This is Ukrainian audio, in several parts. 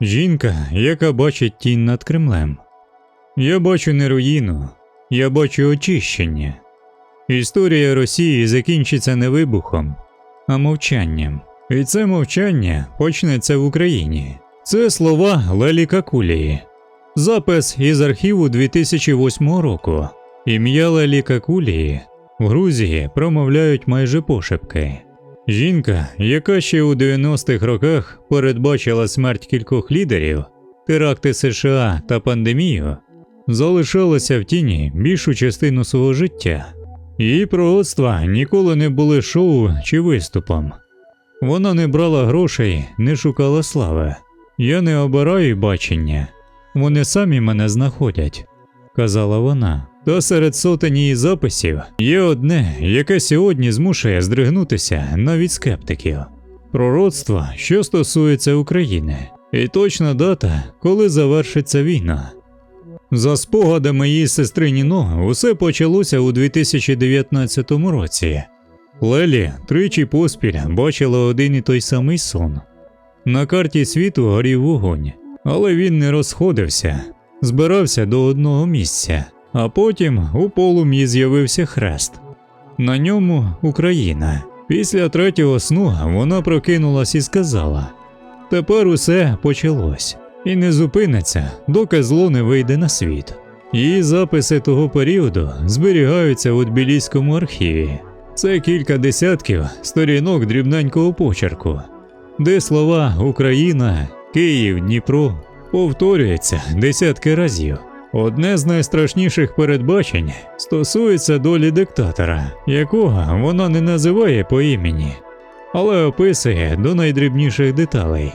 Жінка, яка бачить тінь над Кремлем. Я бачу не руїну, я бачу очищення. Історія Росії закінчиться не вибухом, а мовчанням. І це мовчання почнеться в Україні. Це слова Лелі Какулії. Запис із архіву 2008 року. Ім'я Лелі Какулії в Грузії промовляють майже пошепки. Жінка, яка ще у 90-х роках передбачила смерть кількох лідерів, теракти США та пандемію, залишалася в тіні більшу частину свого життя. Її пророцтва ніколи не були шоу чи виступом. Вона не брала грошей, не шукала слави. Я не обираю бачення, вони самі мене знаходять, казала вона. Та серед сотень її записів є одне, яке сьогодні змушує здригнутися навіть скептиків. Пророцтво, що стосується України, і точна дата, коли завершиться війна. За спогадами її сестри Ніно, усе почалося у 2019 році. Лелі тричі поспіль бачила один і той самий сон. На карті світу горів вогонь, але він не розходився, збирався до одного місця, а потім у полум'ї з'явився хрест. На ньому Україна. Після третього сну вона прокинулась і сказала: Тепер усе почалось і не зупиниться, доки зло не вийде на світ. Її записи того періоду зберігаються у Тбіліському архіві. Це кілька десятків сторінок дрібненького почерку, де слова Україна, Київ, Дніпро повторюються десятки разів. Одне з найстрашніших передбачень стосується долі диктатора, якого вона не називає по імені, але описує до найдрібніших деталей.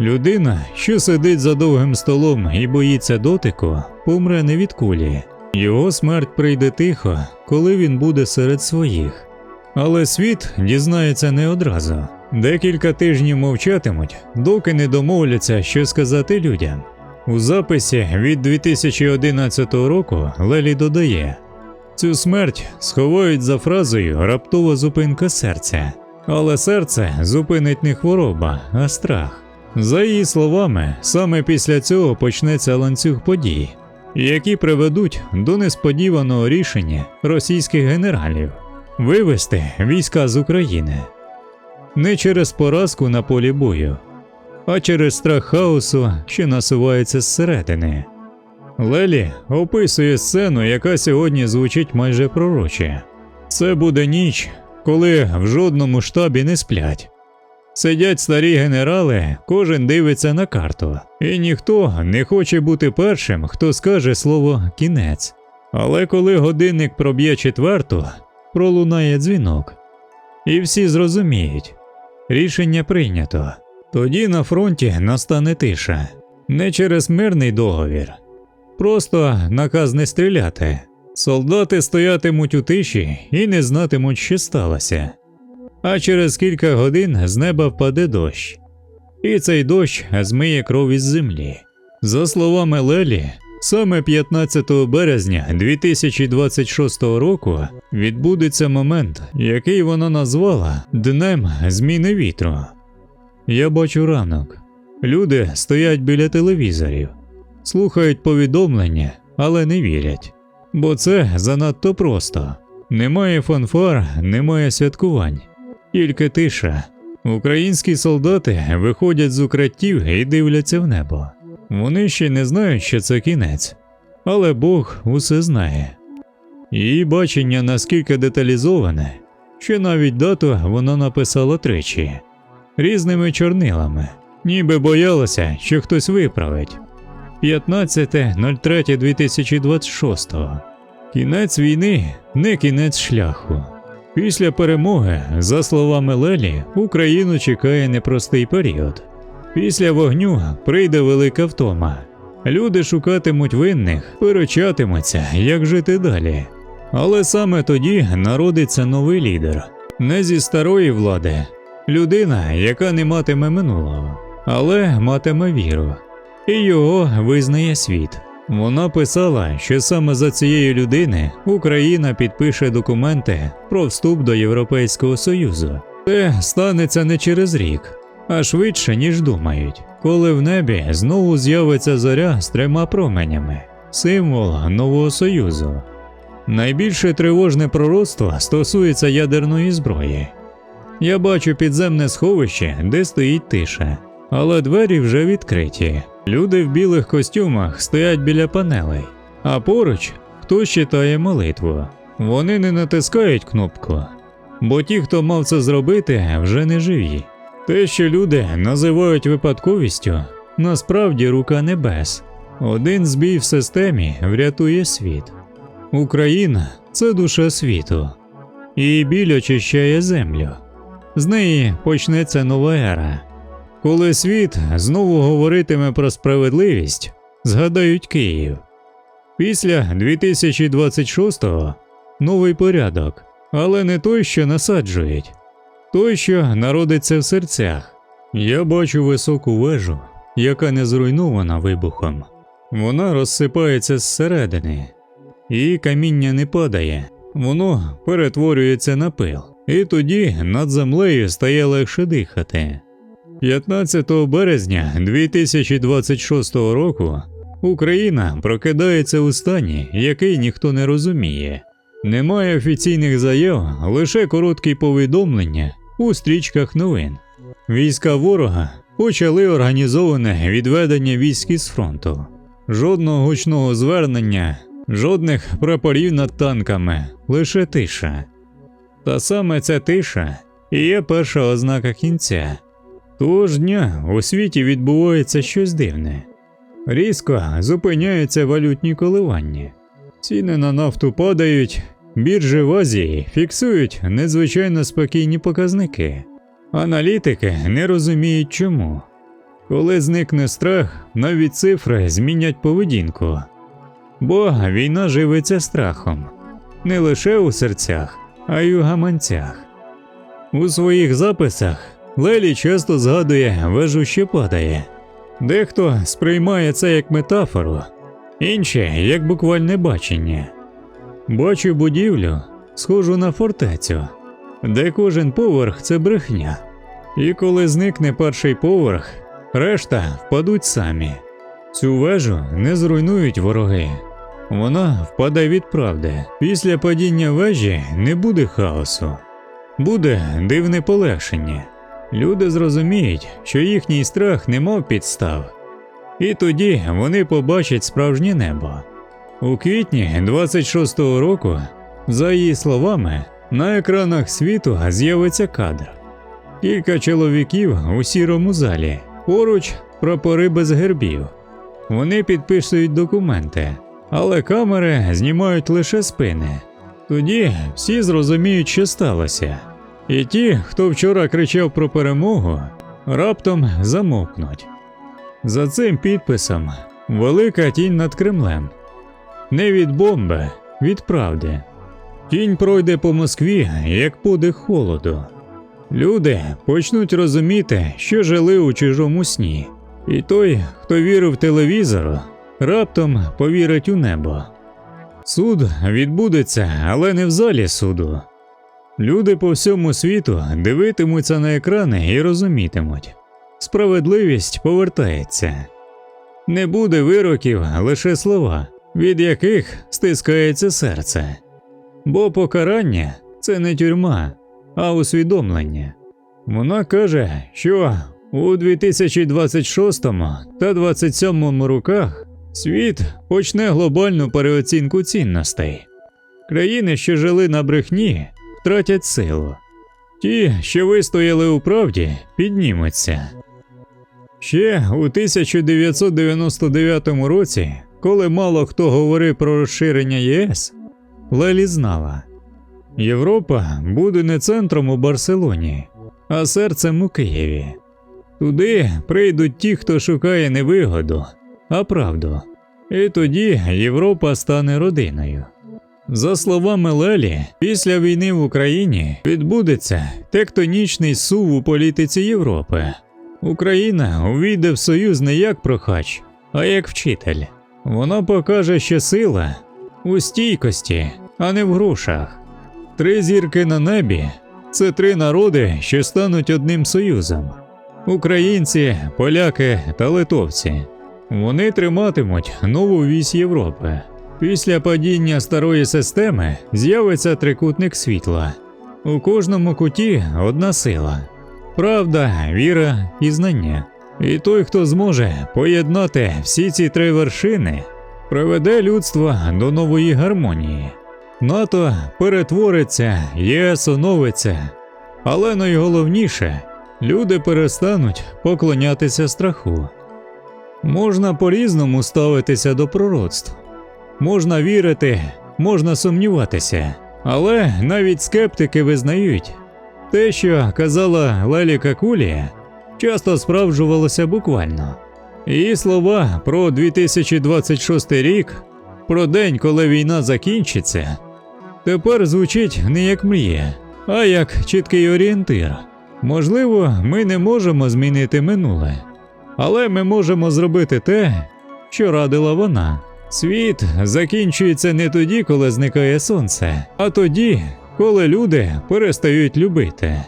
Людина, що сидить за довгим столом і боїться дотику, помре не від кулі. Його смерть прийде тихо, коли він буде серед своїх. Але світ дізнається не одразу. Декілька тижнів мовчатимуть, доки не домовляться, що сказати людям. У записі від 2011 року Лелі додає: цю смерть сховають за фразою раптова зупинка серця, але серце зупинить не хвороба, а страх. За її словами, саме після цього почнеться ланцюг подій, які приведуть до несподіваного рішення російських генералів вивести війська з України не через поразку на полі бою, а через страх хаосу, що насувається зсередини. Лелі описує сцену, яка сьогодні звучить майже пророче. Це буде ніч, коли в жодному штабі не сплять. Сидять старі генерали, кожен дивиться на карту, і ніхто не хоче бути першим, хто скаже слово кінець. Але коли годинник проб'є четверту, пролунає дзвінок, і всі зрозуміють рішення прийнято. Тоді на фронті настане тиша, не через мирний договір, просто наказ не стріляти. Солдати стоятимуть у тиші і не знатимуть, що сталося. А через кілька годин з неба впаде дощ, і цей дощ змиє кров із землі. За словами Лелі, саме 15 березня 2026 року відбудеться момент, який вона назвала Днем зміни вітру. Я бачу ранок. Люди стоять біля телевізорів, слухають повідомлення, але не вірять. Бо це занадто просто. Немає фанфар, немає святкувань, тільки тиша. Українські солдати виходять з укриттів і дивляться в небо. Вони ще не знають, що це кінець, але Бог усе знає. Її бачення наскільки деталізоване, що навіть дату вона написала тричі різними чорнилами, ніби боялася, що хтось виправить. 15.03.2026 Кінець війни не кінець шляху. Після перемоги, за словами Лелі, Україну чекає непростий період. Після вогню прийде велика втома. Люди шукатимуть винних, перечатимуться, як жити далі. Але саме тоді народиться новий лідер, не зі старої влади, людина, яка не матиме минулого, але матиме віру, і його визнає світ. Вона писала, що саме за цієї людини Україна підпише документи про вступ до Європейського Союзу. Це станеться не через рік, а швидше, ніж думають, коли в небі знову з'явиться зоря з трьома променями, символ нового союзу. Найбільше тривожне пророцтво стосується ядерної зброї. Я бачу підземне сховище, де стоїть тиша, але двері вже відкриті. Люди в білих костюмах стоять біля панелей, а поруч хтось читає молитву. Вони не натискають кнопку, бо ті, хто мав це зробити, вже не живі. Те, що люди називають випадковістю, насправді рука небес. Один збій в системі врятує світ. Україна це душа світу, і біль очищає землю. З неї почнеться нова ера. Коли світ знову говоритиме про справедливість, згадають Київ. Після 2026-го новий порядок, але не той, що насаджують, той, що народиться в серцях. Я бачу високу вежу, яка не зруйнована вибухом. Вона розсипається зсередини, і каміння не падає, воно перетворюється на пил, і тоді над землею стає легше дихати. 15 березня 2026 року Україна прокидається у стані, який ніхто не розуміє. Немає офіційних заяв, лише короткі повідомлення у стрічках новин. Війська ворога почали організоване відведення військ із фронту. Жодного гучного звернення, жодних прапорів над танками, лише тиша. Та саме ця тиша і є перша ознака кінця. Того ж дня у світі відбувається щось дивне. Різко зупиняються валютні коливання. Ціни на нафту падають, біржі в Азії фіксують надзвичайно спокійні показники. Аналітики не розуміють чому. Коли зникне страх, навіть цифри змінять поведінку. Бо війна живиться страхом не лише у серцях, а й у гаманцях. У своїх записах Лелі часто згадує вежу, що падає. Дехто сприймає це як метафору, інші як буквальне бачення. Бачу будівлю, схожу на фортецю, де кожен поверх це брехня. І коли зникне перший поверх, решта впадуть самі. Цю вежу не зруйнують вороги. Вона впаде від правди. Після падіння вежі не буде хаосу, буде дивне полегшення. Люди зрозуміють, що їхній страх не мав підстав, і тоді вони побачать справжнє небо. У квітні 26-го року, за її словами, на екранах світу з'явиться кадр. Кілька чоловіків у сірому залі, поруч прапори без гербів. Вони підписують документи, але камери знімають лише спини. Тоді всі зрозуміють, що сталося. І ті, хто вчора кричав про перемогу, раптом замовкнуть. За цим підписом велика тінь над Кремлем. Не від бомби, від правди. Тінь пройде по Москві, як подих холоду. Люди почнуть розуміти, що жили у чужому сні, і той, хто вірив телевізору, раптом повірить у небо. Суд відбудеться, але не в залі суду. Люди по всьому світу дивитимуться на екрани і розумітимуть справедливість повертається. Не буде вироків лише слова, від яких стискається серце. Бо покарання це не тюрма, а усвідомлення. Вона каже, що у 2026 та 27 роках світ почне глобальну переоцінку цінностей. Країни, що жили на брехні, втратять силу. Ті, що вистояли у правді, піднімуться. Ще у 1999 році, коли мало хто говорив про розширення ЄС, Лелі знала Європа буде не центром у Барселоні, а серцем у Києві. Туди прийдуть ті, хто шукає не вигоду, а правду. І тоді Європа стане родиною. За словами Лелі, після війни в Україні відбудеться тектонічний сув у політиці Європи. Україна увійде в союз не як прохач, а як вчитель. Вона покаже, що сила у стійкості, а не в грошах. Три зірки на небі це три народи, що стануть одним союзом. українці, поляки та литовці. Вони триматимуть нову вісь Європи. Після падіння старої системи з'явиться трикутник світла. У кожному куті одна сила правда, віра і знання. І той, хто зможе поєднати всі ці три вершини, приведе людство до нової гармонії. НАТО перетвориться, ЄС оновиться, але найголовніше люди перестануть поклонятися страху. Можна по-різному ставитися до пророцтв, можна вірити, можна сумніватися, але навіть скептики визнають, те, що казала Лелі Какулія, часто справджувалося буквально. Її слова про 2026 рік, про день, коли війна закінчиться, тепер звучить не як мрія, а як чіткий орієнтир. Можливо, ми не можемо змінити минуле, але ми можемо зробити те, що радила вона. Світ закінчується не тоді, коли зникає сонце, а тоді, коли люди перестають любити.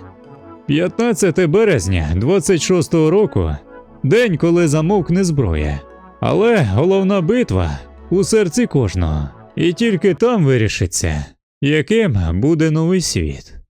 15 березня 26-го року день, коли замовкне зброя. Але головна битва у серці кожного, і тільки там вирішиться, яким буде новий світ.